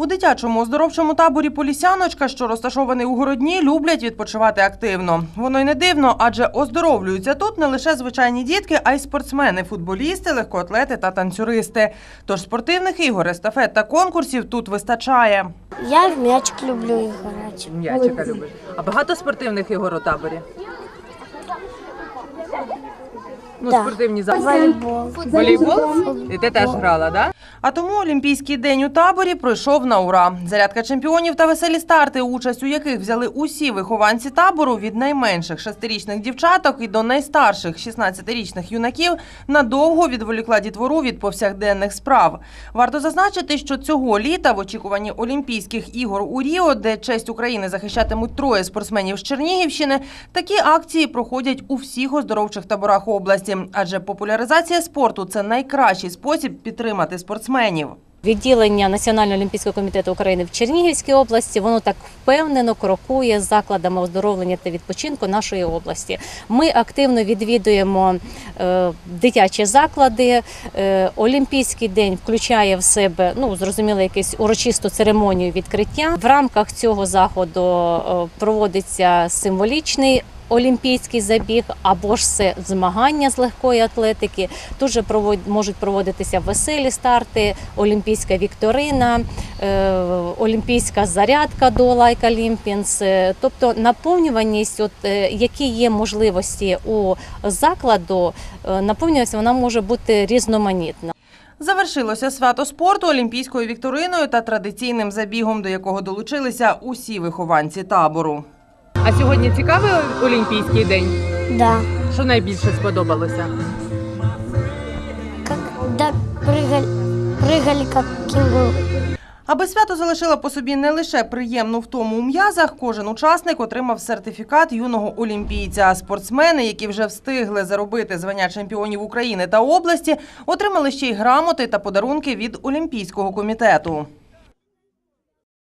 У дитячому оздоровчому таборі Полісяночка, що розташований у городні, люблять відпочивати активно. Воно й не дивно, адже оздоровлюються тут не лише звичайні дітки, а й спортсмени, футболісти, легкоатлети та танцюристи. Тож спортивних ігор, естафет та конкурсів тут вистачає. Я в мячик люблю играть. М'ячика любиш. А багато спортивних ігор у таборі? Ну, Да. спортивні Волейбол. Волейбол? І ти теж грала, да? А тому Олімпійський день у таборі пройшов на ура. Зарядка чемпіонів та веселі старти, участь у яких взяли усі вихованці табору від найменших шестирічних дівчаток і до найстарших 16-річних юнаків, надовго відволікла дітвору від повсякденних справ. Варто зазначити, що цього літа в очікуванні Олімпійських ігор у Ріо, де честь України захищатимуть троє спортсменів з Чернігівщини, такі акції проходять у всіх оздоровчих таборах області, адже популяризація спорту це найкращий спосіб підтримати спортсменів. Відділення Національного олімпійського комітету України в Чернігівській області воно так впевнено крокує з закладами оздоровлення та відпочинку нашої області. Ми активно відвідуємо е, дитячі заклади. Е, Олімпійський день включає в себе ну зрозуміло якусь урочисту церемонію відкриття. В рамках цього заходу е, проводиться символічний. Олімпійський забіг або ж це змагання з легкої атлетики. Тут же провод- можуть проводитися веселі старти, олімпійська вікторина, е, олімпійська зарядка до Like Olympians. Е, Тобто наповнюваність, от, е, які є можливості у закладу, е, наповнюваність вона може бути різноманітна. Завершилося свято спорту олімпійською вікториною та традиційним забігом, до якого долучилися усі вихованці табору. А сьогодні цікавий Олімпійський день. Да. Що найбільше сподобалося? Когда прыгали, прыгали как кенгуру. Аби свято залишило по собі не лише приємну втому у м'язах, кожен учасник отримав сертифікат юного олімпійця. А спортсмени, які вже встигли заробити звання чемпіонів України та області, отримали ще й грамоти та подарунки від Олімпійського комітету.